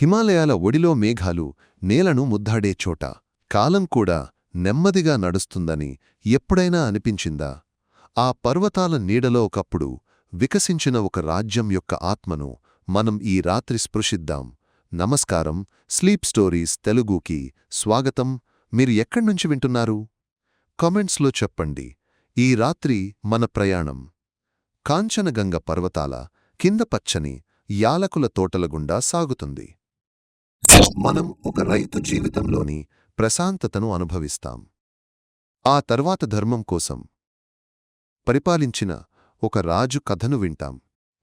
హిమాలయాల ఒడిలో మేఘాలు నేలను ముద్దాడే చోట. కాలం కూడా నెమ్మదిగా నడుస్తుందని ఎప్పుడైనా అనిపించిందా? ఆ పర్వతాల నీడలో ఒకప్పుడు వికసించిన ఒక రాజ్యం యొక్క ఆత్మను మనం ఈ రాత్రి స్పృశిద్దాం. నమస్కారం స్లీప్ స్టోరీస్ తెలుగుకి స్వాగతం. మీరు ఎక్కడ్నుంచి వింటున్నారు? కామెంట్స్లో చెప్పండి. ఈ రాత్రి మన ప్రయాణం. కాంచనగంగ పర్వతాల కింద పచ్చని యాలకుల తోటల గుండా సాగుతుంది. మనం ఒక రైతు జీవితంలోని ప్రశాంతతను అనుభవిస్తాం. ఆ తర్వాత ధర్మం కోసం పరిపాలించిన ఒక రాజు కథను వింటాం.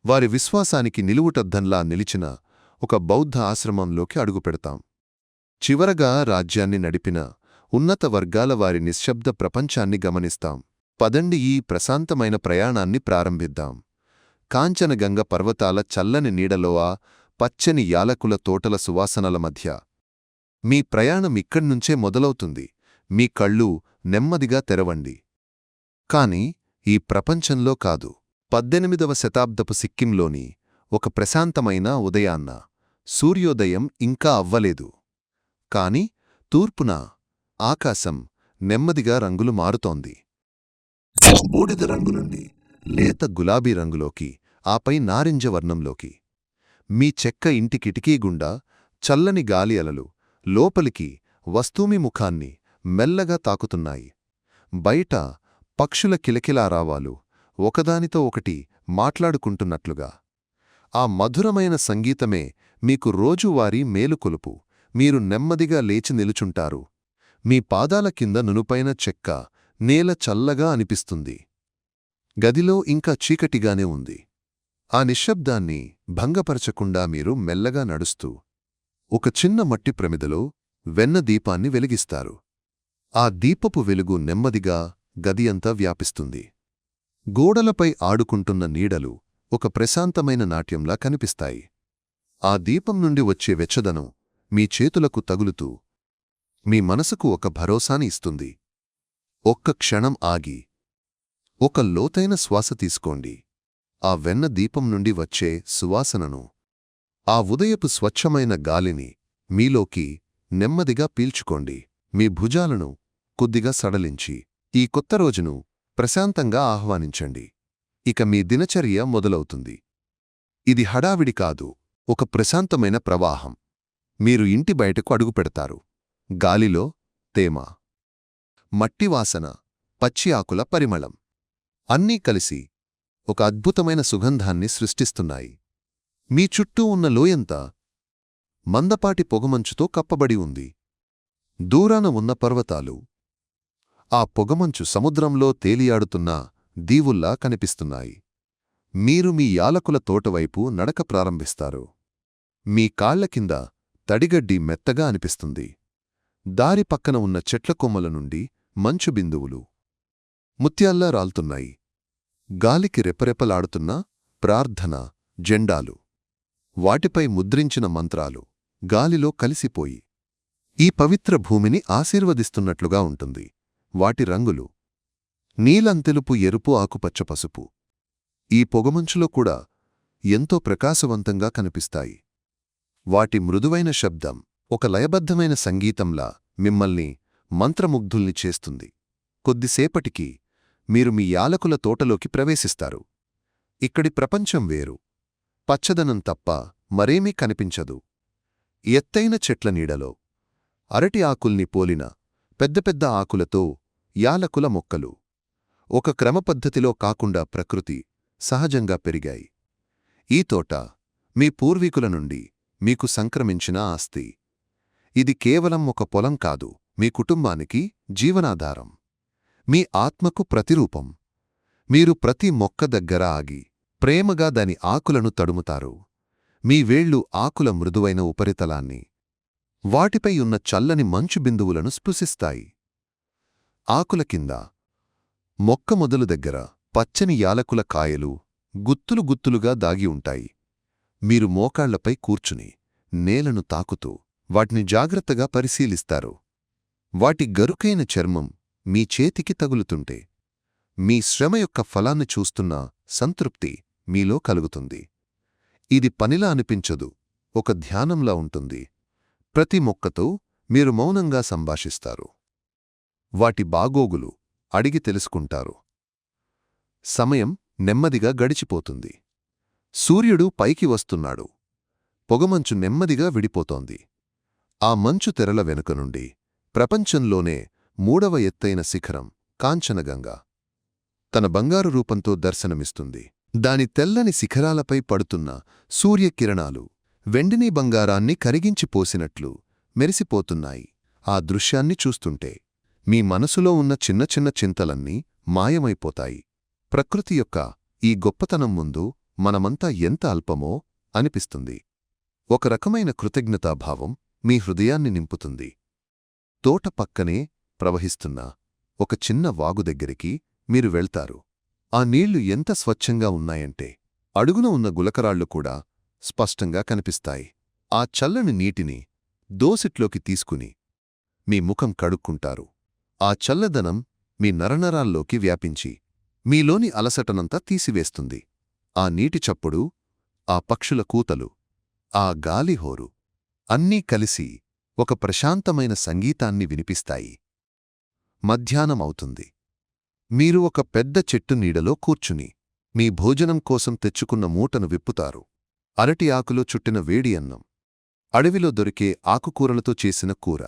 వారి విశ్వాసానికి నిలువుటద్దంలా నిలిచిన ఒక బౌద్ధ ఆశ్రమంలోకి అడుగుపెడతాం చివరగా రాజ్యాన్ని నడిపిన ఉన్నత వర్గాల వారి నిశ్శబ్ద ప్రపంచాన్ని గమనిస్తాం. పదండి ఈ ప్రశాంతమైన ప్రయాణాన్ని ప్రారంభిద్దాం. కాంచనగంగ పర్వతాల చల్లని నీడలో ఆ పచ్చని యాలకుల తోటల సువాసనల మధ్య. మీ ప్రయాణం ఇక్కడ్నుంచే మొదలవుతుంది. మీ కళ్ళు నెమ్మదిగా తెరవండి. కాని ఈ ప్రపంచంలో కాదు. పద్దెనిమిదవ శతాబ్దపు సిక్కింలోని ఒక ప్రశాంతమైన ఉదయాన్న. సూర్యోదయం ఇంకా అవ్వలేదు. కాని తూర్పున ఆకాశం నెమ్మదిగా రంగులు మారుతోంది. బూడిద రంగు నుండి లేత గులాబీ రంగులోకి ఆపై నారింజ వర్ణంలోకి. మీ చెక్క ఇంటి కిటికీ గుండా చల్లని గాలి అలలు లోపలికి వస్తూమి ముఖాన్ని మెల్లగా తాకుతున్నాయి. బయట పక్షుల కిలకిలారావాలు ఒకదానితో ఒకటి మాట్లాడుకుంటున్నట్లుగా. ఆ మధురమైన సంగీతమే మీకు రోజువారీ మేలుకొలుపు. మీరు నెమ్మదిగా లేచి నిలుచుంటారు. మీ పాదాల కింద నునుపైన చెక్క నేల చల్లగా అనిపిస్తుంది. గదిలో ఇంకా చీకటిగానే ఉంది. ఆ నిశ్శబ్దాన్ని భంగపరచకుండా మీరు మెల్లగా నడుస్తూ ఒక చిన్న మట్టి ప్రమిదలో వెన్న దీపాన్ని వెలిగిస్తారు. ఆ దీపపు వెలుగు నెమ్మదిగా గది అంతా వ్యాపిస్తుంది. గోడలపై ఆడుకుంటున్న నీడలు ఒక ప్రశాంతమైన నాట్యంలా కనిపిస్తాయి. ఆ దీపం నుండి వచ్చే వెచ్చదనం మీ చేతులకు తగులుతూ మీ మనసుకు ఒక భరోసాని ఇస్తుంది. ఒక్క క్షణం ఆగి ఒక లోతైన శ్వాస తీసుకోండి. ఆ వెన్న దీపం నుండి వచ్చే సువాసనను ఆ ఉదయపు స్వచ్ఛమైన గాలిని మీలోకి నెమ్మదిగా పీల్చుకోండి. మీ భుజాలను కొద్దిగా సడలించి ఈ కొత్త రోజును ప్రశాంతంగా ఆహ్వానించండి. ఇక మీ దినచర్య మొదలవుతుంది. ఇది హడావిడి కాదు ఒక ప్రశాంతమైన ప్రవాహం. మీరు ఇంటి బయటకు అడుగుపెడతారు గాలిలో తేమ మట్టివాసన పచ్చి ఆకుల పరిమళం. అన్నీ కలిసి ఒక అద్భుతమైన సుగంధాన్ని సృష్టిస్తున్నాయి. మీ చుట్టూ ఉన్న లోయంతా మందపాటి పొగమంచుతో కప్పబడి ఉంది. దూరాన ఉన్న పర్వతాలు. ఆ పొగమంచు సముద్రంలో తేలియాడుతున్న దీవుల్లా కనిపిస్తున్నాయి. మీరు మీ యాలకుల తోటవైపు నడక ప్రారంభిస్తారు. మీ కాళ్ళ కింద తడిగడ్డి మెత్తగా అనిపిస్తుంది. దారి పక్కన ఉన్న చెట్ల కొమ్మల నుండి మంచు బిందువులు ముత్యాల్లా రాల్తున్నాయి. గాలికి రెపరెపలాడుతున్న ప్రార్థన జెండాలు. వాటిపై ముద్రించిన మంత్రాలు గాలిలో కలిసిపోయి ఈ పవిత్ర భూమిని ఆశీర్వదిస్తున్నట్లుగా ఉంటుంది. వాటి రంగులు నీలంతెలుపు ఎరుపు ఆకుపచ్చ పసుపు. ఈ పొగమంచులో కూడా ఎంతో ప్రకాశవంతంగా కనిపిస్తాయి. వాటి మృదువైన శబ్దం ఒక లయబద్ధమైన సంగీతంలా మిమ్మల్ని మంత్రముగ్ధుల్ని చేస్తుంది. కొద్దిసేపటికి మీరు మీ యాలకుల తోటలోకి ప్రవేశిస్తారు. ఇక్కడి ప్రపంచం వేరు. పచ్చదనం తప్ప మరేమీ కనిపించదు. ఎత్తైన చెట్ల నీడలో అరటి ఆకుల్ని పోలిన పెద్ద పెద్ద ఆకులతో యాలకుల మొక్కలు. ఒక క్రమపద్ధతిలో కాకుండా ప్రకృతి సహజంగా పెరిగాయి. ఈ తోట మీ పూర్వీకుల నుండి మీకు సంక్రమించిన ఆస్తి. ఇది కేవలం ఒక పొలం కాదు మీ కుటుంబానికి జీవనాధారం. మీ ఆత్మకు ప్రతిరూపం. మీరు ప్రతి మొక్క దగ్గర ఆగి ప్రేమగా దాని ఆకులను తడుముతారు. మీ వేళ్ళు ఆకుల మృదువైన ఉపరితలాన్ని వాటిపై ఉన్న చల్లని మంచు బిందువులను స్పృశిస్తాయి. ఆకుల కింద మొక్క మొదలు దగ్గర పచ్చని యాలకుల కాయలు గుత్తులు గుత్తులుగా దాగి ఉంటాయి. మీరు మోకాళ్ళపై కూర్చుని నేలను తాకుతూ వాటిని జాగ్రత్తగా పరిశీలిస్తారు. వాటి గరుకైన చర్మం మీ చేతికి తగులుతుంటే మీ శ్రమ యొక్క ఫలాన్ని చూస్తున్న సంతృప్తి మీలో కలుగుతుంది. ఇది పనిలా అనిపించదు ఒక ధ్యానంలా ఉంటుంది. ప్రతి మొక్కతో మీరు మౌనంగా సంభాషిస్తారు. వాటి బాగోగులు అడిగి తెలుసుకుంటారు. సమయం నెమ్మదిగా గడిచిపోతుంది. సూర్యుడు పైకి వస్తున్నాడు. పొగమంచు నెమ్మదిగా విడిపోతోంది. ఆ మంచు తెరల వెనుక నుండి ప్రపంచంలోనే మూడవ ఎత్తైన శిఖరం కాంచనగంగ తన బంగారు రూపంతో దర్శనమిస్తుంది. దాని తెల్లని శిఖరాలపై పడుతున్న సూర్యకిరణాలు వెండిని బంగారాన్ని కరిగించిపోసినట్లు మెరిసిపోతున్నాయి. ఆ దృశ్యాన్ని చూస్తుంటే మీ మనసులో ఉన్న చిన్న చిన్న చింతలన్నీ మాయమైపోతాయి. ప్రకృతి యొక్క ఈ గొప్పతనం ముందు మనమంతా ఎంత అల్పమో అనిపిస్తుంది. ఒక రకమైన కృతజ్ఞతాభావం మీ హృదయాన్ని నింపుతుంది. తోట పక్కనే ప్రవహిస్తున్న. ఒక చిన్న వాగు దగ్గరికి మీరు వెళ్తారు. ఆ నీళ్ళు ఎంత స్వచ్ఛంగా ఉన్నాయంటే అడుగున ఉన్న గులకరాళ్ళు కూడా స్పష్టంగా కనిపిస్తాయి. ఆ చల్లని నీటిని దోసిట్లోకి తీసుకుని మీ ముఖం కడుక్కుంటారు. ఆ చల్లదనం మీ నరనరాల్లోకి వ్యాపించి మీలోని అలసటనంతా తీసివేస్తుంది. ఆ నీటి చప్పుడు ఆ పక్షుల కూతలు ఆ గాలిహోరు అన్నీ కలిసి ఒక ప్రశాంతమైన సంగీతాన్ని వినిపిస్తాయి. మధ్యాహ్నమవుతుంది. మీరు ఒక పెద్ద చెట్టు నీడలో కూర్చుని మీ భోజనం కోసం తెచ్చుకున్న మూటను విప్పుతారు. అరటి ఆకులో చుట్టిన వేడి అన్నం. అడవిలో దొరికే ఆకుకూరలతో చేసిన కూర.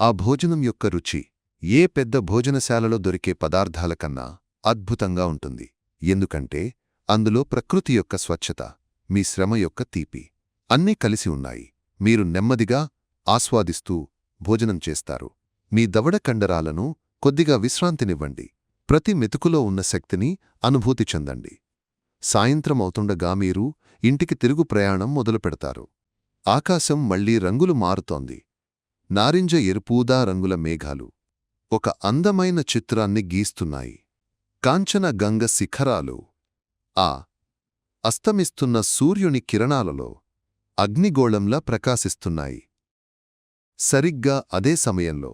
ఆ భోజనం యొక్క రుచి ఏ పెద్ద భోజనశాలలో దొరికే పదార్థాల కన్నా అద్భుతంగా ఉంటుంది. ఎందుకంటే అందులో ప్రకృతి యొక్క స్వచ్ఛత మీ శ్రమ యొక్క తీపి అన్నీ కలిసి ఉన్నాయి. మీరు నెమ్మదిగా ఆస్వాదిస్తూ భోజనం చేస్తారు. మీ దవడ కండరాలను కొద్దిగా విశ్రాంతినివ్వండి. ప్రతి మెతుకులో ఉన్న శక్తిని అనుభూతి చెందండి. సాయంత్రం అవుతుండగా మీరు ఇంటికి తిరుగు ప్రయాణం మొదలుపెడతారు ఆకాశం మళ్ళీ రంగులు మారుతోంది. నారింజ ఎరుపూదా రంగుల మేఘాలు ఒక అందమైన చిత్రాన్ని గీస్తున్నాయి. కాంచన గంగ శిఖరాలు ఆ అస్తమిస్తున్న సూర్యుని కిరణాలలో అగ్నిగోళంలా ప్రకాశిస్తున్నాయి. సరిగ్గా అదే సమయంలో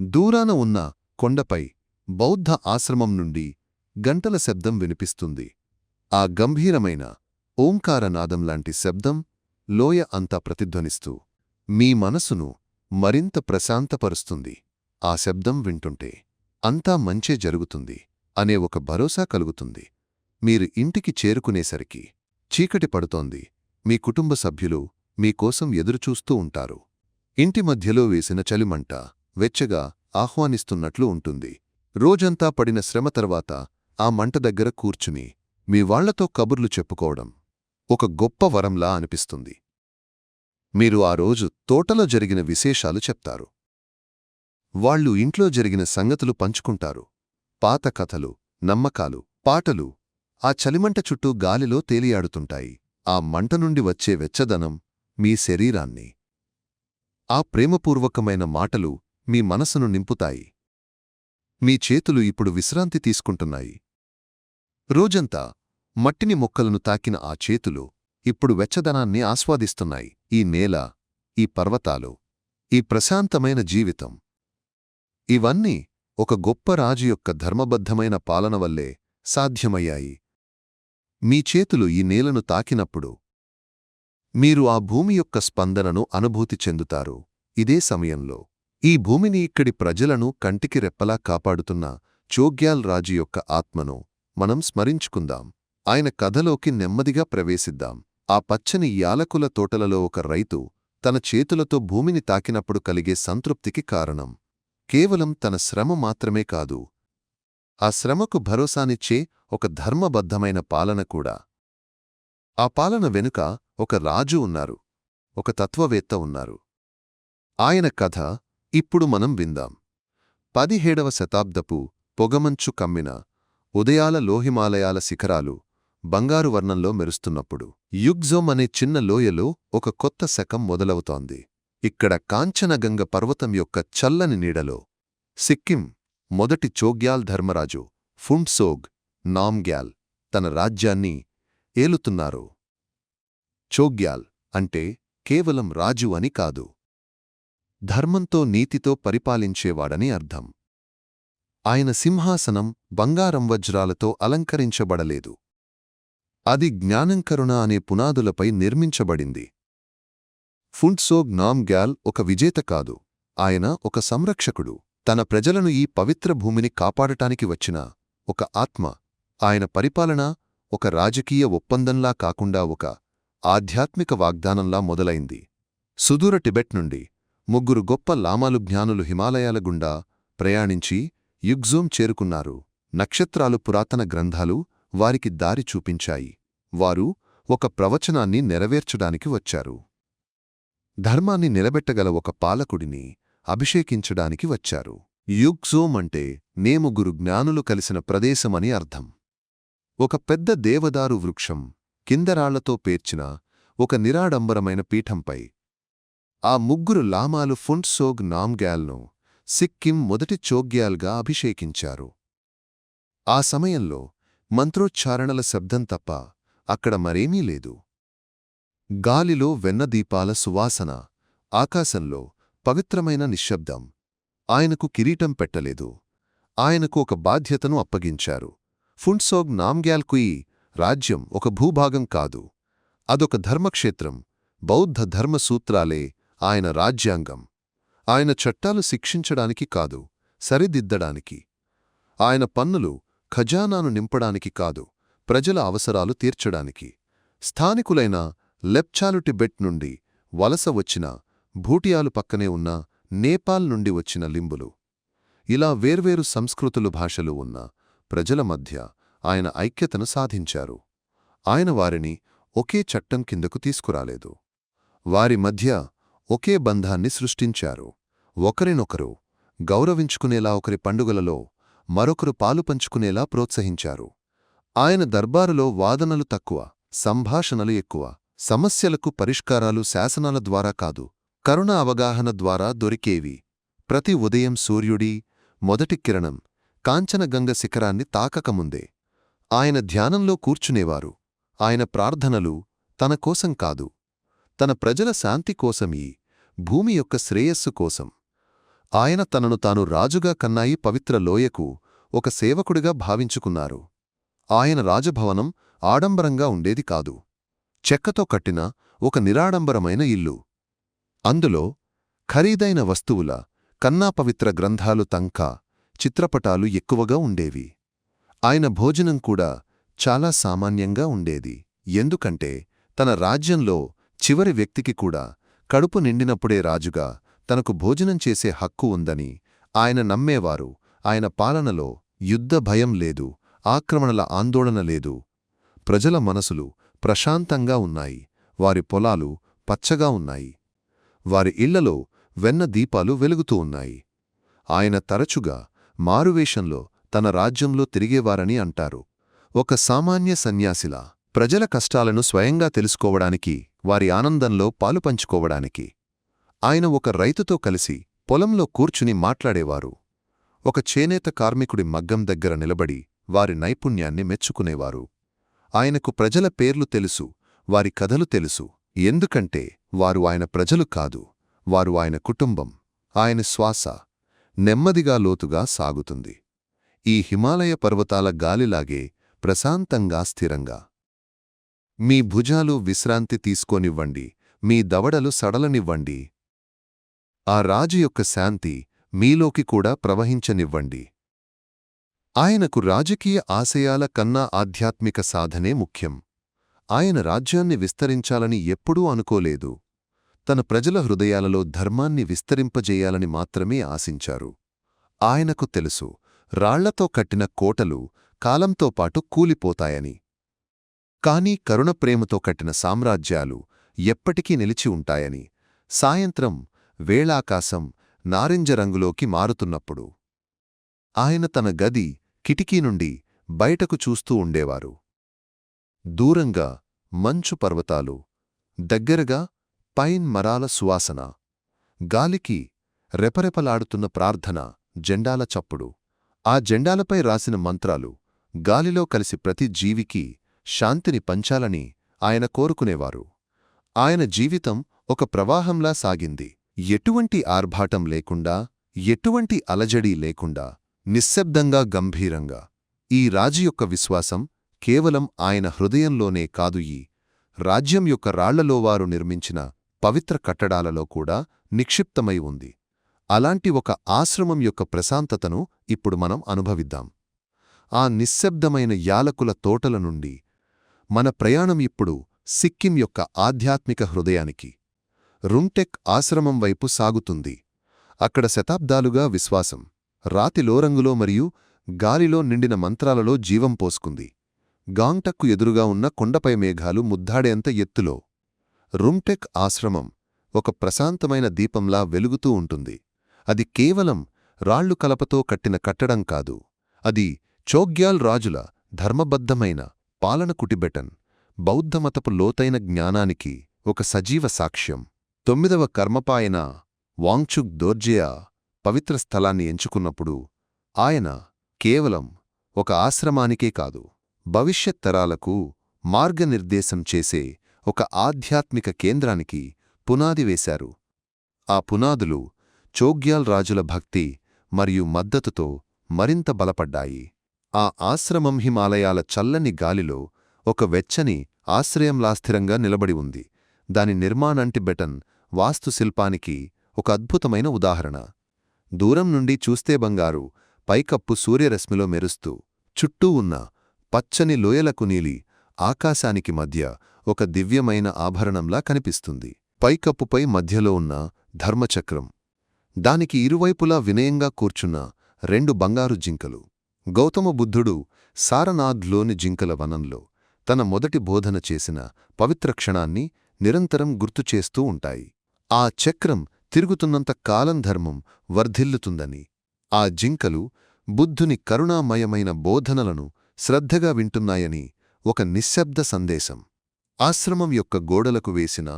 దూరాన ఉన్న కొండపై బౌద్ధ ఆశ్రమం నుండి గంటల శబ్దం వినిపిస్తుంది. ఆ గంభీరమైన ఓంకారనాదంలాంటి శబ్దం లోయ అంతా ప్రతిధ్వనిస్తూ మీ మనసును మరింత ప్రశాంతపరుస్తుంది. ఆ శబ్దం వింటుంటే అంతా మంచే జరుగుతుంది అనే ఒక భరోసా కలుగుతుంది. మీరు ఇంటికి చేరుకునేసరికి చీకటి పడుతోంది. మీ కుటుంబ సభ్యులు మీకోసం ఎదురుచూస్తూ ఉంటారు. ఇంటి మధ్యలో వేసిన చలిమంట వెచ్చగా ఆహ్వానిస్తున్నట్లు ఉంటుంది. రోజంతా పడిన శ్రమ తర్వాత ఆ మంట దగ్గర కూర్చుని మీ వాళ్ళతో కబుర్లు చెప్పుకోవడం ఒక గొప్ప వరంలా అనిపిస్తుంది. మీరు ఆ రోజు తోటలో జరిగిన విశేషాలు చెప్తారు. వాళ్ళు ఇంట్లో జరిగిన సంగతులు పంచుకుంటారు. పాత కథలు నమ్మకాలు పాటలు ఆ చలిమంట చుట్టూ గాలిలో తేలియాడుతుంటాయి. ఆ మంట నుండి వచ్చే వెచ్చదనం మీ శరీరాన్ని ఆ ప్రేమపూర్వకమైన మాటలు మీ మనసును నింపుతాయి. మీ చేతులు ఇప్పుడు విశ్రాంతి తీసుకుంటున్నాయి. రోజంతా మట్టిని మొక్కలను తాకిన ఆ చేతులు ఇప్పుడు వెచ్చదనాన్ని ఆస్వాదిస్తున్నాయి. ఈ నేల ఈ పర్వతాలు ఈ ప్రశాంతమైన జీవితం. ఇవన్నీ ఒక గొప్ప రాజు యొక్క ధర్మబద్ధమైన పాలన వల్లే సాధ్యమయ్యాయి. మీ చేతులు ఈ నేలను తాకినప్పుడు మీరు ఆ భూమి యొక్క స్పందనను అనుభూతి చెందుతారు. ఇదే సమయంలో ఈ భూమిని ఇక్కడి ప్రజలను కంటికి రెప్పలా కాపాడుతున్న చోగ్యాల్ రాజు యొక్క ఆత్మను మనం స్మరించుకుందాం. ఆయన కథలోకి నెమ్మదిగా ప్రవేశిద్దాం. ఆ పచ్చని యాలకుల తోటలలో ఒక రైతు తన చేతులతో భూమిని తాకినప్పుడు కలిగే సంతృప్తికి కారణం. కేవలం తన శ్రమ మాత్రమే కాదు. ఆ శ్రమకు భరోసానిచ్చే ఒక ధర్మబద్ధమైన పాలన కూడా. ఆ పాలన వెనుక ఒక రాజు ఉన్నారు. ఒక తత్వవేత్త ఉన్నారు. ఆయన కథ ఇప్పుడు మనం విందాం. పదిహేడవ శతాబ్దపు పొగమంచు కమ్మిన ఉదయాల లోహిమాలయాల శిఖరాలు బంగారు వర్ణంలో మెరుస్తున్నప్పుడు యుగ్జోమ్ అనే చిన్న లోయలో ఒక కొత్త శకం మొదలవుతోంది. ఇక్కడ కాంచనగంగ పర్వతం యొక్క చల్లని నీడలో సిక్కిం మొదటి చోగ్యాల్ ధర్మరాజు ఫుండ్సోగ్ నామ్గ్యాల్ తన రాజ్యాన్ని ఏలుతున్నారు. చోగ్యాల్ అంటే కేవలం రాజు అని కాదు. ధర్మంతో నీతితో పరిపాలించేవాడని అర్థం. ఆయన సింహాసనం బంగారం వజ్రాలతో అలంకరించబడలేదు. అది జ్ఞానంకరుణ అనే పునాదులపై నిర్మించబడింది. ఫుంట్సోగ్ నామ్ గ్యాల్ ఒక విజేత కాదు. ఆయన ఒక సంరక్షకుడు. తన ప్రజలను ఈ పవిత్ర భూమిని కాపాడటానికి వచ్చిన ఒక ఆత్మ. ఆయన పరిపాలన ఒక రాజకీయ ఒప్పందంలా కాకుండా ఒక ఆధ్యాత్మిక వాగ్దానంలా మొదలైంది. సుదూర టిబెట్ నుండి ముగ్గురు గొప్ప లామాలు జ్ఞానులు హిమాలయాల గుండా ప్రయాణించి యుగ్జోం చేరుకున్నారు. నక్షత్రాలు పురాతన గ్రంథాలు వారికి దారి చూపించాయి. వారు ఒక ప్రవచనాన్ని నెరవేర్చడానికి వచ్చారు. ధర్మాన్ని నిలబెట్టగల ఒక పాలకుడిని అభిషేకించడానికి వచ్చారు. యుగ్జోమ్ అంటే నే ముగ్గురు జ్ఞానులు కలిసిన ప్రదేశమని అర్థం. ఒక పెద్ద దేవదారు వృక్షం కిందరాళ్ళతో పేర్చిన ఒక నిరాడంబరమైన పీఠంపై ఆ ముగ్గురు లామాలు ఫుంట్సోగ్ నామ్గ్యాల్ను సిక్కిం మొదటి చోగ్యాల్గా అభిషేకించారు. ఆ సమయంలో మంత్రోచ్చారణల శబ్దం తప్ప అక్కడ మరేమీ లేదు. గాలిలో వెన్నదీపాల సువాసన ఆకాశంలో పవిత్రమైన నిశ్శబ్దం. ఆయనకు కిరీటం పెట్టలేదు. ఆయనకు ఒక బాధ్యతను అప్పగించారు. ఫుంట్సోగ్ నామ్గ్యాల్కుయి రాజ్యం ఒక భూభాగం కాదు. అదొక ధర్మక్షేత్రం బౌద్ధ ధర్మసూత్రాలే ఆయన రాజ్యాంగం. ఆయన చట్టాలు శిక్షించడానికి కాదు సరిదిద్దడానికి. ఆయన పన్నులు ఖజానాను నింపడానికి కాదు ప్రజల అవసరాలు తీర్చడానికి. స్థానికులైన లెప్చాలు టిబెట్ నుండి వలస వచ్చిన భూటియాలు పక్కనే ఉన్న నేపాల్ నుండి వచ్చిన లింబులు. ఇలా వేర్వేరు సంస్కృతులు భాషలు ఉన్న ప్రజల మధ్య ఆయన ఐక్యతను సాధించారు. ఆయన వారిని ఒకే చట్టం కిందకు తీసుకురాలేదు. వారి మధ్య ఒకే బంధాన్ని సృష్టించారు. ఒకరినొకరు గౌరవించుకునేలా ఒకరి పండుగలలో మరొకరు పాలు పంచుకునేలా ప్రోత్సహించారు. ఆయన దర్బారులో వాదనలు తక్కువ సంభాషణలు ఎక్కువ సమస్యలకు పరిష్కారాలు శాసనాల ద్వారా కాదు కరుణ అవగాహన ద్వారా దొరికేవి. ప్రతి ఉదయం సూర్యుడి మొదటి కిరణం కాంచనగంగ శిఖరాన్ని తాకకముందే ఆయన ధ్యానంలో కూర్చునేవారు. ఆయన ప్రార్థనలు తన కోసం కాదు. తన ప్రజల శాంతి కోసమీ భూమి యొక్క శ్రేయస్సు కోసం. ఆయన తనను తాను రాజుగా కన్నాయి పవిత్ర లోయకు ఒక సేవకుడిగా భావించుకున్నారు. ఆయన రాజభవనం ఆడంబరంగా ఉండేది కాదు. చెక్కతో కట్టిన ఒక నిరాడంబరమైన ఇల్లు. అందులో ఖరీదైన వస్తువుల కన్నా పవిత్ర గ్రంథాలు తంకా చిత్రపటాలు ఎక్కువగా ఉండేవి. ఆయన భోజనం కూడా చాలా సామాన్యంగా ఉండేది. ఎందుకంటే తన రాజ్యంలో చివరి వ్యక్తికి కూడా కడుపు నిండినప్పుడే రాజుగా తనకు భోజనం చేసే హక్కు ఉందని ఆయన నమ్మేవారు. ఆయన పాలనలో యుద్ధ భయం లేదు ఆక్రమణల ఆందోళన లేదు. ప్రజల మనసులు ప్రశాంతంగా ఉన్నాయి వారి పొలాలు పచ్చగా ఉన్నాయి. వారి ఇళ్ళలో వెన్న దీపాలు వెలుగుతూ ఉన్నాయి. ఆయన తరచుగా మారువేషంలో తన రాజ్యంలో తిరిగేవారని అంటారు. ఒక సామాన్య సన్యాసిలా ప్రజల కష్టాలను స్వయంగా తెలుసుకోవడానికి వారి ఆనందంలో పాలుపంచుకోవడానికి ఆయన ఒక రైతుతో కలిసి పొలంలో కూర్చుని మాట్లాడేవారు. ఒక చేనేత కార్మికుడి మగ్గం దగ్గర నిలబడి వారి నైపుణ్యాన్ని మెచ్చుకునేవారు. ఆయనకు ప్రజల పేర్లు తెలుసు వారి కథలు తెలుసు. ఎందుకంటే వారు ఆయన ప్రజలు కాదు వారు ఆయన కుటుంబం ఆయన శ్వాస నెమ్మదిగా లోతుగా సాగుతుంది. ఈ హిమాలయ పర్వతాల గాలిలాగే ప్రశాంతంగా స్థిరంగా మీ భుజాలు విశ్రాంతి తీసుకోనివ్వండి మీ దవడలు సడలనివ్వండి. ఆ రాజు యొక్క శాంతి మీలోకి కూడా ప్రవహించనివ్వండి. ఆయనకు రాజకీయ ఆశయాల కన్నా ఆధ్యాత్మిక సాధనే ముఖ్యం. ఆయన రాజ్యాన్ని విస్తరించాలని ఎప్పుడూ అనుకోలేదు. తన ప్రజల హృదయాలలో ధర్మాన్ని విస్తరింపజేయాలని మాత్రమే ఆశించారు. ఆయనకు తెలుసు రాళ్ళతో కట్టిన కోటలు కాలంతో పాటు కూలిపోతాయని. కాని కరుణప్రేమతో కట్టిన సామ్రాజ్యాలు ఎప్పటికీ నిలిచి ఉంటాయని. సాయంత్రం వేళాకాశం నారింజ రంగులోకి మారుతున్నప్పుడు ఆయన తన గది కిటికీ నుండి బయటకు చూస్తూ ఉండేవారు. దూరంగా మంచు పర్వతాలు దగ్గరగా పైన్ మరాల సువాసన గాలికి రెపరెపలాడుతున్న ప్రార్థన జెండాల చప్పుడు. ఆ జెండాలపై రాసిన మంత్రాలు గాలిలో కలిసి ప్రతి జీవికి శాంతిని పంచాలని ఆయన కోరుకునేవారు. ఆయన జీవితం ఒక ప్రవాహంలా సాగింది. ఎటువంటి ఆర్భాటం లేకుండా ఎటువంటి అలజడి లేకుండా నిశ్శబ్దంగా గంభీరంగా ఈ రాజు యొక్క విశ్వాసం కేవలం ఆయన హృదయంలోనే కాదు ఈ రాజ్యం యొక్క రాళ్ళలో వారు నిర్మించిన పవిత్ర కట్టడాలలో కూడా నిక్షిప్తమై ఉంది. అలాంటి ఒక ఆశ్రమం యొక్క ప్రశాంతతను ఇప్పుడు మనం అనుభవిద్దాం. ఆ నిశ్శబ్దమైన యాలకుల తోటల నుండి మన ప్రయాణం ఇప్పుడు సిక్కిం యొక్క ఆధ్యాత్మిక హృదయానికి రుంటెక్ ఆశ్రమం వైపు సాగుతుంది. అక్కడ శతాబ్దాలుగా విశ్వాసం రాతిలో రంగులో మరియు గాలిలో నిండిన మంత్రాలలో జీవం పోసుకుంది. గాంగ్టక్కు ఎదురుగా ఉన్న కొండపై మేఘాలు ముద్దాడేంత ఎత్తులో. రుంటెక్ ఆశ్రమం ఒక ప్రశాంతమైన దీపంలా వెలుగుతూ ఉంటుంది. అది కేవలం రాళ్ళు కలపతో కట్టిన కట్టడం కాదు. అది చోగ్యాల్ రాజుల ధర్మబద్ధమైన పాలన కుటిబెటన్ బౌద్ధమతపు లోతైన జ్ఞానానికి ఒక సజీవ సాక్ష్యం. తొమ్మిదవ కర్మపాయన వాంగ్చుక్ దోర్జియా పవిత్ర స్థలాన్ని ఎంచుకున్నప్పుడు ఆయన కేవలం ఒక ఆశ్రమానికే కాదు భవిష్యత్ తరాలకు మార్గనిర్దేశం చేసే ఒక ఆధ్యాత్మిక కేంద్రానికి పునాది వేశారు. ఆ పునాదులు చోగ్యాల్ రాజుల భక్తి మరియు మద్దతుతో మరింత బలపడ్డాయి. ఆ ఆశ్రమం హిమాలయాల చల్లని గాలిలో ఒక వెచ్చని ఆశ్రయంలా స్థిరంగా నిలబడి ఉంది. దాని నిర్మాణంటి బెటన్ వాస్తుశిల్పానికి ఒక అద్భుతమైన ఉదాహరణ. దూరం నుండి చూస్తే బంగారు పైకప్పు సూర్యరశ్మిలో మెరుస్తూ చుట్టూ ఉన్న పచ్చని లోయలకు నీలి ఆకాశానికి మధ్య ఒక దివ్యమైన ఆభరణంలా కనిపిస్తుంది. పైకప్పుపై మధ్యలో ఉన్న ధర్మచక్రం. దానికి ఇరువైపులా వినయంగా కూర్చున్న రెండు బంగారు జింకలు. గౌతమ బుద్ధుడు సారనాథ్లోని జింకల వనంలో తన మొదటి బోధన చేసిన పవిత్ర క్షణాన్ని నిరంతరం గుర్తుచేస్తూ ఉంటాయి. ఆ చక్రం తిరుగుతున్నంత కాలం ధర్మం వర్ధిల్లుతుందని ఆ జింకలు బుద్ధుని కరుణామయమైన బోధనలను శ్రద్ధగా వింటున్నాయని ఒక నిశ్శబ్ద సందేశం. ఆశ్రమం యొక్క గోడలకు వేసిన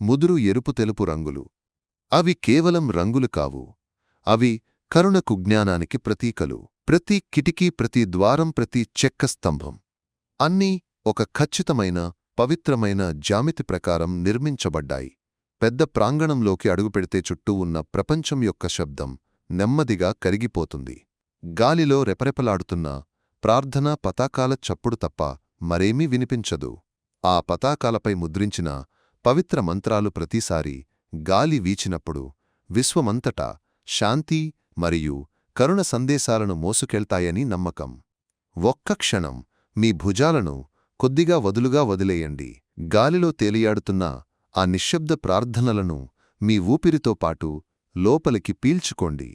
ముదురు ఎరుపు తెలుపు రంగులు. అవి కేవలం రంగులు కావు. అవి కరుణకు జ్ఞానానికి ప్రతీకలు. ప్రతి కిటికీ ప్రతి ద్వారం ప్రతి చెక్క స్తంభం అన్నీ ఒక ఖచ్చితమైన పవిత్రమైన జామితి ప్రకారం నిర్మించబడ్డాయి. పెద్ద ప్రాంగణంలోకి అడుగుపెడితే చుట్టూ ఉన్న ప్రపంచం యొక్క శబ్దం నెమ్మదిగా కరిగిపోతుంది. గాలిలో రెపరెపలాడుతున్న ప్రార్థనా పతాకాల చప్పుడు తప్ప మరేమీ వినిపించదు. ఆ పతాకాలపై ముద్రించిన పవిత్ర మంత్రాలు ప్రతిసారి గాలి వీచినప్పుడు విశ్వమంతటా శాంతి మరియు కరుణ సందేశాలను మోసుకెళ్తాయని నమ్మకం. ఒక్క క్షణం మీ భుజాలను కొద్దిగా వదులుగా వదిలేయండి. గాలిలో తేలియాడుతున్న ఆ నిశ్శబ్ద ప్రార్థనలను మీ ఊపిరితో పాటు లోపలికి పీల్చుకోండి.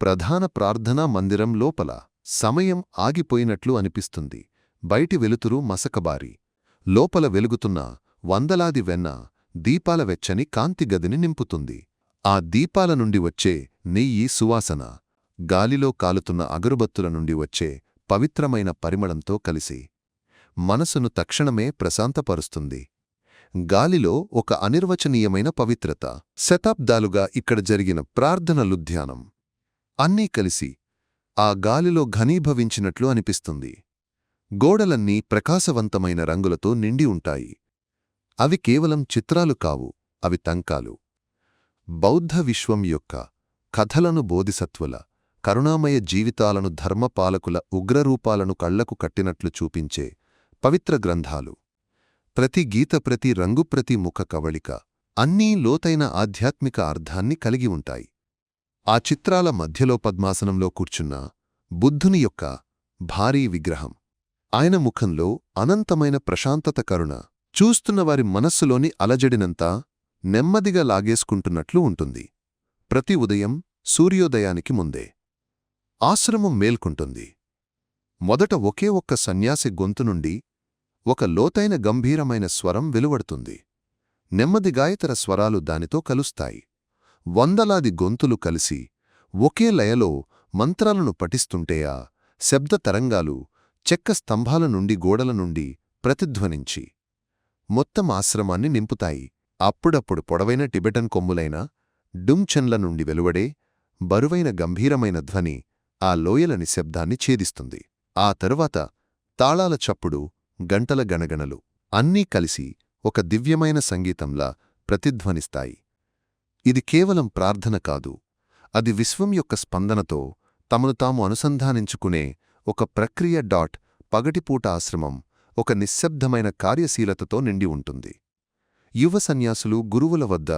ప్రధాన ప్రార్థనా మందిరం లోపల సమయం ఆగిపోయినట్లు అనిపిస్తుంది. బయటి వెలుతురు మసకబారి. లోపల వెలుగుతున్న వందలాది వెన్న దీపాల వెచ్చని కాంతి గదిని నింపుతుంది. ఆ దీపాల నుండి వచ్చే నెయ్యి సువాసన గాలిలో కాలుతున్న అగరుబత్తుల నుండి వచ్చే పవిత్రమైన పరిమళంతో కలిసి మనసును తక్షణమే ప్రశాంతపరుస్తుంది. గాలిలో ఒక అనిర్వచనీయమైన పవిత్రత. శతాబ్దాలుగా ఇక్కడ జరిగిన ప్రార్థనలుధ్యానం అన్నీ కలిసి ఆ గాలిలో ఘనీభవించినట్లు అనిపిస్తుంది. గోడలన్నీ ప్రకాశవంతమైన రంగులతో నిండి ఉంటాయి. అవి కేవలం చిత్రాలు కావు అవి తంకాలు బౌద్ధ విశ్వం యొక్క కథలను బోధిసత్వుల కరుణామయ జీవితాలను ధర్మపాలకుల ఉగ్రరూపాలను కళ్ళకు కట్టినట్లు చూపించే పవిత్ర గ్రంథాలు. ప్రతి గీత ప్రతి రంగు ప్రతి ముఖ కవళిక అన్నీ లోతైన ఆధ్యాత్మిక అర్థాన్ని కలిగి ఉంటాయి. ఆ చిత్రాల మధ్యలో పద్మాసనంలో కూర్చున్న బుద్ధుని యొక్క భారీ విగ్రహం. ఆయన ముఖంలో అనంతమైన ప్రశాంతత కరుణ చూస్తున్న వారి మనస్సులోని అలజడినంతా నెమ్మదిగా లాగేసుకుంటున్నట్లు ఉంటుంది. ప్రతి ఉదయం సూర్యోదయానికి ముందే ఆశ్రమం మేల్కుంటుంది. మొదట ఒకే ఒక్క సన్యాసి గొంతు నుండి ఒక లోతైన గంభీరమైన స్వరం వెలువడుతుంది. నెమ్మదిగా ఇతర స్వరాలు దానితో కలుస్తాయి. వందలాది గొంతులు కలిసి ఒకే లయలో మంత్రాలను పఠిస్తుంటేయా శబ్ద తరంగాలు చెక్క స్తంభాల నుండి గోడల నుండి ప్రతిధ్వనించి మొత్తం ఆశ్రమాన్ని నింపుతాయి. అప్పుడప్పుడు పొడవైన టిబెటన్ కొమ్ములైన డుంఛెన్ల నుండి వెలువడే బరువైన గంభీరమైన ధ్వని ఆ లోయల నిశ్శబ్దాన్ని ఛేదిస్తుంది. ఆ తరువాత తాళాల చప్పుడు గంటల గణగణలు అన్నీ కలిసి ఒక దివ్యమైన సంగీతంలా ప్రతిధ్వనిస్తాయి. ఇది కేవలం ప్రార్థన కాదు. అది విశ్వం యొక్క స్పందనతో తమను తాము అనుసంధానించుకునే ఒక ప్రక్రియ డాట్ పగటిపూట ఆశ్రమం ఒక నిశ్శబ్దమైన కార్యశీలతతో నిండి ఉంటుంది. యువ సన్యాసులు గురువుల వద్ద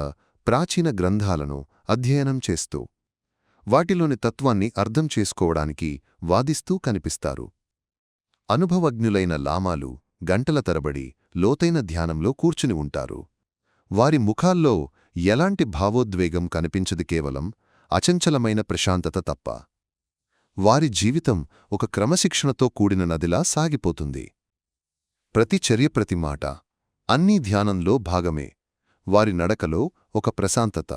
ప్రాచీన గ్రంథాలను అధ్యయనం చేస్తూ వాటిలోని తత్వాన్ని అర్థం చేసుకోవడానికి వాదిస్తూ కనిపిస్తారు. అనుభవజ్ఞులైన లామాలు గంటల తరబడి లోతైన ధ్యానంలో కూర్చుని ఉంటారు. వారి ముఖాల్లో ఎలాంటి భావోద్వేగం కనిపించదు కేవలం అచంచలమైన ప్రశాంతత తప్ప. వారి జీవితం ఒక క్రమశిక్షణతో కూడిన నదిలా సాగిపోతుంది. ప్రతి చర్య ప్రతి మాట అన్నీ ధ్యానంలో భాగమే. వారి నడకలో ఒక ప్రశాంతత.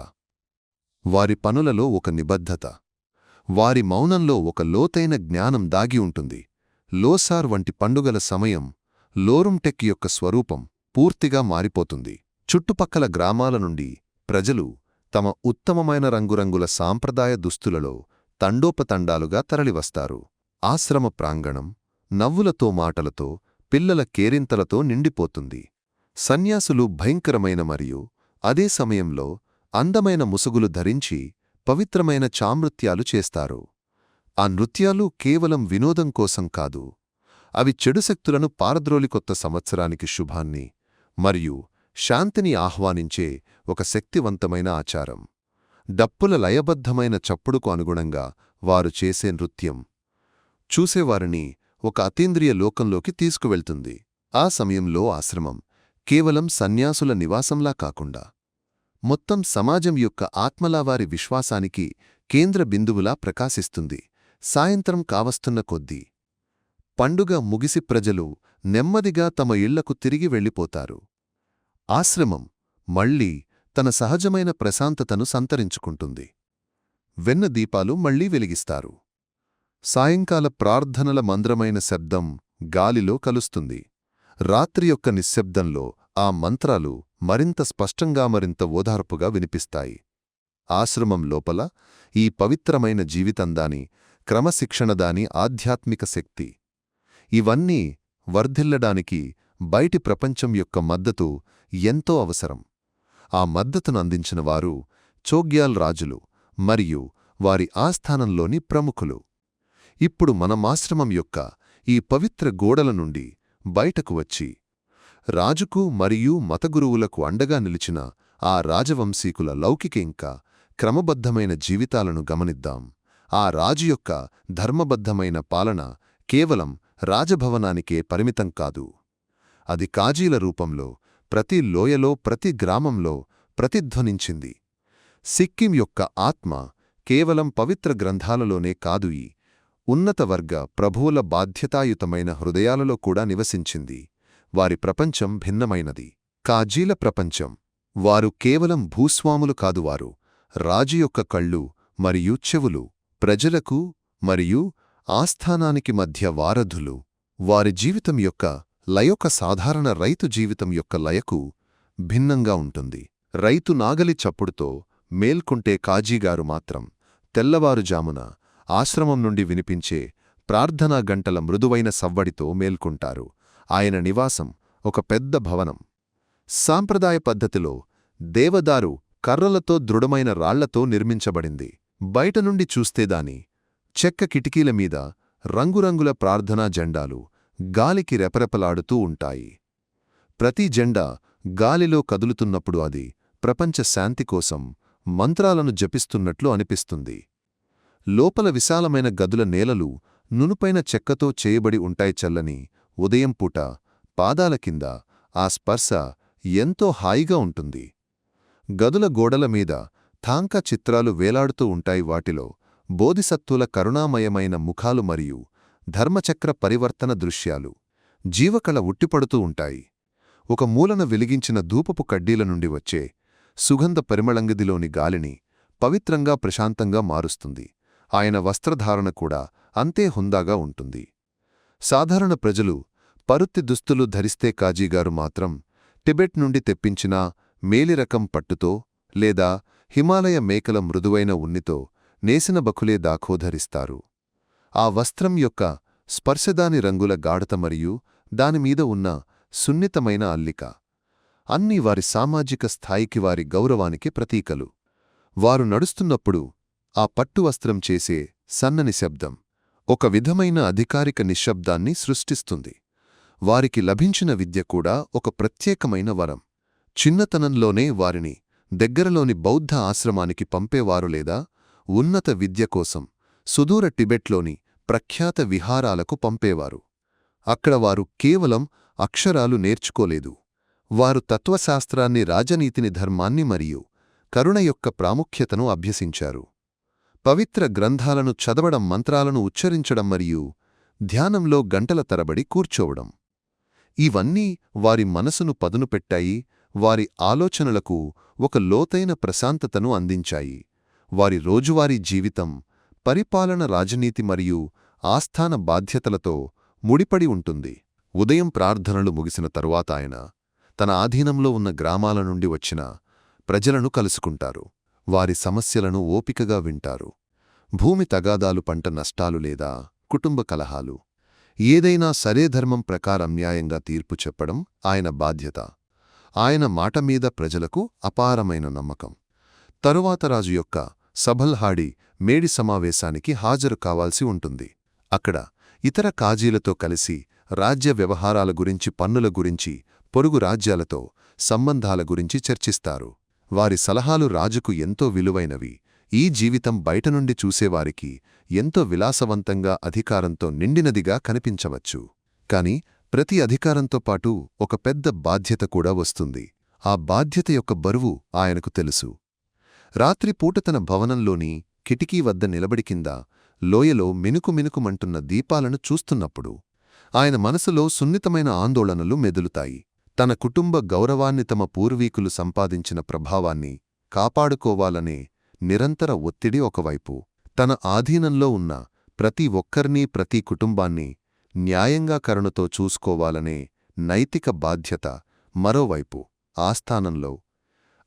వారి పనులలో ఒక నిబద్ధత. వారి మౌనంలో ఒక లోతైన జ్ఞానం దాగి ఉంటుంది. లోసార్ వంటి పండుగల సమయం లోరుంటెక్ యొక్క స్వరూపం పూర్తిగా మారిపోతుంది. చుట్టుపక్కల గ్రామాల నుండి ప్రజలు తమ ఉత్తమమైన రంగురంగుల సాంప్రదాయ దుస్తులలో తండోపతండాలుగా తరలివస్తారు. ఆశ్రమ ప్రాంగణం నవ్వులతో మాటలతో పిల్లల కేరింతలతో నిండిపోతుంది. సన్యాసులు భయంకరమైన మరియు అదే సమయంలో అందమైన ముసుగులు ధరించి పవిత్రమైన చామృత్యాలు చేస్తారు. ఆ నృత్యాలు కేవలం వినోదం కోసం కాదు అవి చెడు శక్తులను పారద్రోలికొత్త సంవత్సరానికి శుభాన్ని మరియు శాంతిని ఆహ్వానించే ఒక శక్తివంతమైన ఆచారం. డప్పుల లయబద్ధమైన చప్పుడుకు అనుగుణంగా వారు చేసే నృత్యం చూసేవారిని ఒక అతీంద్రియ లోకంలోకి తీసుకువెళ్తుంది. ఆ సమయంలో ఆశ్రమం కేవలం సన్యాసుల నివాసంలా కాకుండా మొత్తం సమాజం యొక్క ఆత్మలావారి విశ్వాసానికి కేంద్ర బిందువులా ప్రకాశిస్తుంది. సాయంత్రం కావస్తున్న కొద్దీ పండుగ ముగిసి ప్రజలు నెమ్మదిగా తమ ఇళ్ళకు తిరిగి వెళ్ళిపోతారు. ఆశ్రమం మళ్ళీ తన సహజమైన ప్రశాంతతను సంతరించుకుంటుంది. వెన్న దీపాలు మళ్ళీ వెలిగిస్తారు. సాయంకాల ప్రార్థనల మంద్రమైన శబ్దం గాలిలో కలుస్తుంది. రాత్రి యొక్క నిశ్శబ్దంలో ఆ మంత్రాలు మరింత స్పష్టంగా మరింత ఓదార్పుగా వినిపిస్తాయి. ఆశ్రమం లోపల ఈ పవిత్రమైన జీవితందాని క్రమశిక్షణదాని ఆధ్యాత్మిక శక్తి. ఇవన్నీ వర్ధిల్లడానికి బయటి ప్రపంచం యొక్క మద్దతు ఎంతో అవసరం. ఆ మద్దతును అందించిన వారు చోగ్యాల్ రాజులు మరియు వారి ఆస్థానంలోని ప్రముఖులు. ఇప్పుడు మనమాశ్రమం యొక్క ఈ పవిత్ర గోడల నుండి బయటకు వచ్చి రాజుకు మరియు మతగురువులకు అండగా నిలిచిన ఆ రాజవంశీకుల లౌకిక ఇంకా క్రమబద్ధమైన జీవితాలను గమనిద్దాం. ఆ రాజు యొక్క ధర్మబద్ధమైన పాలన కేవలం రాజభవనానికే పరిమితం కాదు. అది కాజీల రూపంలో ప్రతి లోయలో ప్రతి గ్రామంలో ప్రతిధ్వనించింది. సిక్కిం యొక్క ఆత్మ కేవలం పవిత్ర గ్రంథాలలోనే కాదు ఈ ఉన్నతవర్గ ప్రభువుల బాధ్యతాయుతమైన హృదయాలలో కూడా నివసించింది. వారి ప్రపంచం భిన్నమైనది. కాజీల ప్రపంచం. వారు కేవలం భూస్వాములు కాదువారు రాజు యొక్క కళ్ళు మరియు చెవులు ప్రజలకు మరియు ఆస్థానానికి మధ్య వారధులు. వారి జీవితం యొక్క లయొక సాధారణ రైతు జీవితం యొక్క లయకు భిన్నంగా ఉంటుంది. రైతు నాగలి చప్పుడుతో మేల్కొంటే కాజీగారు మాత్రం తెల్లవారుజామున ఆశ్రమం నుండి వినిపించే ప్రార్థనా గంటల మృదువైన సవ్వడితో మేల్కొంటారు. ఆయన నివాసం ఒక పెద్ద భవనం. సాంప్రదాయ పద్ధతిలో దేవదారు కర్రలతో దృఢమైన రాళ్ళతో నిర్మించబడింది. బయట నుండి చూస్తేదాని చెక్క కిటికీల మీద రంగురంగుల ప్రార్థనా జెండాలు గాలికి రెపరెపలాడుతూ ఉంటాయి. ప్రతి జెండా గాలిలో కదులుతున్నప్పుడు అది ప్రపంచ శాంతి కోసం మంత్రాలను జపిస్తున్నట్లు అనిపిస్తుంది. లోపల విశాలమైన గదుల నేలలు నునుపైన చెక్కతో చేయబడి ఉంటాయి చల్లని ఉదయం పూట పాదాల కింద ఆ స్పర్శ ఎంతో హాయిగా ఉంటుంది. గదుల గోడల మీద థాంక చిత్రాలు వేలాడుతూ ఉంటాయి. వాటిలో బోధిసత్తుల కరుణామయమైన ముఖాలు మరియు ధర్మచక్ర పరివర్తన దృశ్యాలు జీవకళ ఉట్టిపడుతూ ఉంటాయి. ఒక మూలన వెలిగించిన ధూపపు కడ్డీల నుండి వచ్చే సుగంధ పరిమళంగదిలోని గాలిని పవిత్రంగా ప్రశాంతంగా మారుస్తుంది. ఆయన వస్త్రధారణ కూడా అంతే హుందాగా ఉంటుంది. సాధారణ ప్రజలు పరుత్తి దుస్తులు ధరిస్తే కాజీగారు మాత్రం టిబెట్ నుండి తెప్పించిన మేలిరకం పట్టుతో లేదా హిమాలయ మేకల మృదువైన ఉన్నితో నేసిన బకులే దాఖోధరిస్తారు. ఆ వస్త్రం యొక్క స్పర్శదాని రంగుల గాఢత మరియు దానిమీద ఉన్న సున్నితమైన అల్లిక. అన్నీ వారి సామాజిక స్థాయికి వారి గౌరవానికి ప్రతీకలు. వారు నడుస్తున్నప్పుడు ఆ పట్టు వస్త్రం చేసే సన్నని శబ్దం. ఒక విధమైన అధికారిక నిశ్శబ్దాన్ని సృష్టిస్తుంది. వారికి లభించిన విద్య కూడా ఒక ప్రత్యేకమైన వరం. చిన్నతనంలోనే వారిని దగ్గరలోని బౌద్ధ ఆశ్రమానికి పంపేవారు లేదా ఉన్నత విద్య కోసం సుదూర టిబెట్లోని ప్రఖ్యాత విహారాలకు పంపేవారు. అక్కడ వారు కేవలం అక్షరాలు నేర్చుకోలేదు. వారు తత్వశాస్త్రాన్ని రాజనీతిని ధర్మాన్ని మరియు కరుణ యొక్క ప్రాముఖ్యతను అభ్యసించారు. పవిత్ర గ్రంథాలను చదవడం మంత్రాలను ఉచ్చరించడం మరియు ధ్యానంలో గంటల తరబడి కూర్చోవడం. ఇవన్నీ వారి మనసును పదును పెట్టాయి వారి ఆలోచనలకు ఒక లోతైన ప్రశాంతతను అందించాయి. వారి రోజువారీ జీవితం పరిపాలన రాజనీతి మరియు ఆస్థాన బాధ్యతలతో ముడిపడి ఉంటుంది. ఉదయం ప్రార్థనలు ముగిసిన తరువాత ఆయన తన ఆధీనంలో ఉన్న గ్రామాల నుండి వచ్చిన ప్రజలను కలుసుకుంటారు. వారి సమస్యలను ఓపికగా వింటారు. భూమి తగాదాలు పంట నష్టాలు లేదా కుటుంబ కలహాలు. ఏదైనా సరే ధర్మం ప్రకారం న్యాయంగా తీర్పు చెప్పడం ఆయన బాధ్యత. ఆయన మాట మీద ప్రజలకు అపారమైన నమ్మకం. తరువాత రాజు యొక్క సభల్హాడి మేడి సమావేశానికి హాజరు కావాల్సి ఉంటుంది. అక్కడ ఇతర కాజీలతో కలిసి రాజ్య వ్యవహారాల గురించి పన్నుల గురించి పొరుగు రాజ్యాలతో సంబంధాల గురించి చర్చిస్తారు. వారి సలహాలు రాజుకు ఎంతో విలువైనవి. ఈ జీవితం బయట నుండి చూసేవారికి ఎంతో విలాసవంతంగా అధికారంతో నిండినదిగా కనిపించవచ్చు. కాని ప్రతి అధికారంతో పాటు ఒక పెద్ద బాధ్యత కూడా వస్తుంది. ఆ బాధ్యత యొక్క బరువు ఆయనకు తెలుసు. రాత్రిపూట తన భవనంలోని కిటికీ వద్ద నిలబడి కింద లోయలో మినుకుమినుకుమంటున్న దీపాలను చూస్తున్నప్పుడు ఆయన మనసులో సున్నితమైన ఆందోళనలు మెదులుతాయి. తన కుటుంబ గౌరవాన్ని తమ పూర్వీకులు సంపాదించిన ప్రభావాన్ని కాపాడుకోవాలనే నిరంతర ఒత్తిడి ఒకవైపు. తన ఆధీనంలో ఉన్న ప్రతి ఒక్కర్నీ ప్రతి కుటుంబాన్ని న్యాయంగా కరుణతో చూసుకోవాలనే నైతిక బాధ్యత మరోవైపు ఆస్థానంలో.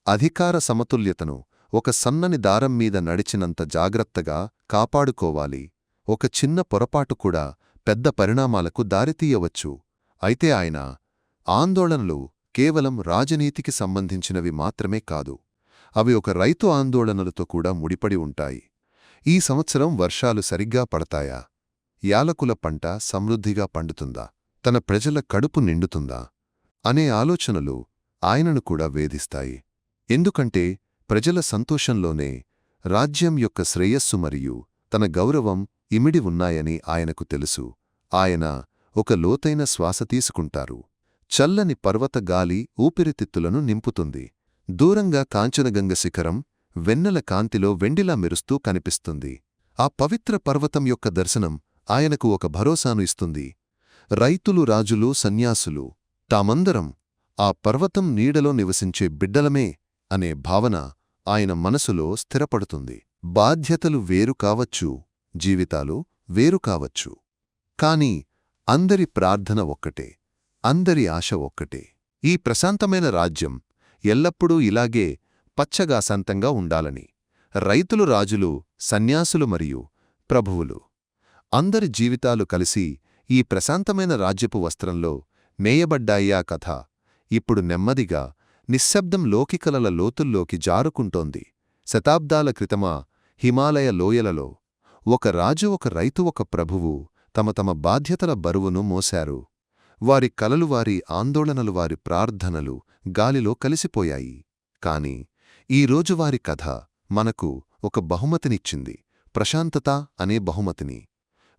అధికార సమతుల్యతను ఒక సన్నని దారం మీద నడిచినంత జాగ్రత్తగా కాపాడుకోవాలి. ఒక చిన్న పొరపాటు కూడా పెద్ద పరిణామాలకు దారితీయవచ్చు. అయితే ఆయన ఆందోళనలు కేవలం రాజనీతికి సంబంధించినవి మాత్రమే కాదు అవి ఒక రైతు ఆందోళనలతో కూడా ముడిపడి ఉంటాయి. ఈ సంవత్సరం వర్షాలు సరిగ్గా పడతాయా? యాలకుల పంట సమృద్ధిగా పండుతుందా? తన ప్రజల కడుపు నిండుతుందా? అనే ఆలోచనలు ఆయనను కూడా వేధిస్తాయి. ఎందుకంటే ప్రజల సంతోషంలోనే రాజ్యం యొక్క శ్రేయస్సు మరియు తన గౌరవం ఇమిడి ఉన్నాయని ఆయనకు తెలుసు. ఆయన ఒక లోతైన శ్వాస తీసుకుంటారు. చల్లని పర్వత గాలి ఊపిరితిత్తులను నింపుతుంది. దూరంగా కాంచనగంగ శిఖరం వెన్నెల కాంతిలో వెండిలా మెరుస్తూ కనిపిస్తుంది. ఆ పవిత్ర పర్వతం యొక్క దర్శనం ఆయనకు ఒక భరోసాను ఇస్తుంది. రైతులు రాజులు సన్యాసులు తామందరం ఆ పర్వతం నీడలో నివసించే బిడ్డలమే అనే భావన ఆయన మనసులో స్థిరపడుతుంది. బాధ్యతలు వేరు కావచ్చు జీవితాలు వేరు కావచ్చు. కాని అందరి ప్రార్థన ఒక్కటే. అందరి ఆశ ఒక్కటే. ఈ ప్రశాంతమైన రాజ్యం ఎల్లప్పుడూ ఇలాగే పచ్చగా సంతంగా ఉండాలని. రైతులు రాజులు సన్యాసులు మరియు ప్రభువులు అందరి జీవితాలు కలిసి ఈ ప్రశాంతమైన రాజ్యపు వస్త్రంలో మేయబడ్డాయా కథ. ఇప్పుడు నెమ్మదిగా నిశ్శబ్దం లోకికలల లోతుల్లోకి జారుకుంటోంది. శతాబ్దాల క్రితమా హిమాలయ లోయలలో ఒక రాజు ఒక రైతు ఒక ప్రభువు తమ తమ బాధ్యతల బరువును మోశారు. వారి కలలు వారి ఆందోళనలు వారి ప్రార్థనలు గాలిలో కలిసిపోయాయి. కాని ఈ రోజువారి కథ మనకు ఒక బహుమతినిచ్చింది. ప్రశాంతత అనే బహుమతిని.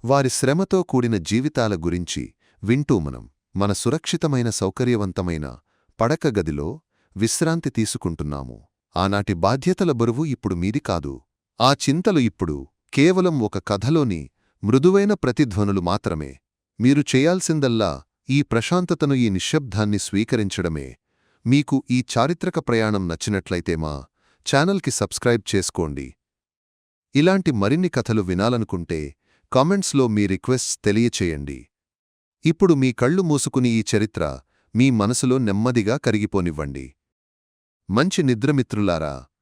వారి శ్రమతో కూడిన జీవితాల గురించి వింటూ మనం మన సురక్షితమైన సౌకర్యవంతమైన పడక గదిలో విశ్రాంతి తీసుకుంటున్నాము. ఆనాటి బాధ్యతల బరువు ఇప్పుడు మీది కాదు. ఆ చింతలు ఇప్పుడు కేవలం ఒక కథలోని మృదువైన ప్రతిధ్వనులు మాత్రమే. మీరు చేయాల్సిందల్లా ఈ ప్రశాంతతను ఈ నిశ్శబ్దాన్ని స్వీకరించడమే. మీకు ఈ చారిత్రక ప్రయాణం నచ్చినట్లయితే మా ఛానల్కి సబ్స్క్రైబ్ చేసుకోండి. ఇలాంటి మరిన్ని కథలు వినాలనుకుంటే కామెంట్స్లో మీ రిక్వెస్ట్స్ తెలియచేయండి. ఇప్పుడు మీ కళ్ళు మూసుకుని ఈ చరిత్ర మీ మనసులో నెమ్మదిగా కరిగిపోనివ్వండి. మంచి నిద్రమిత్రులారా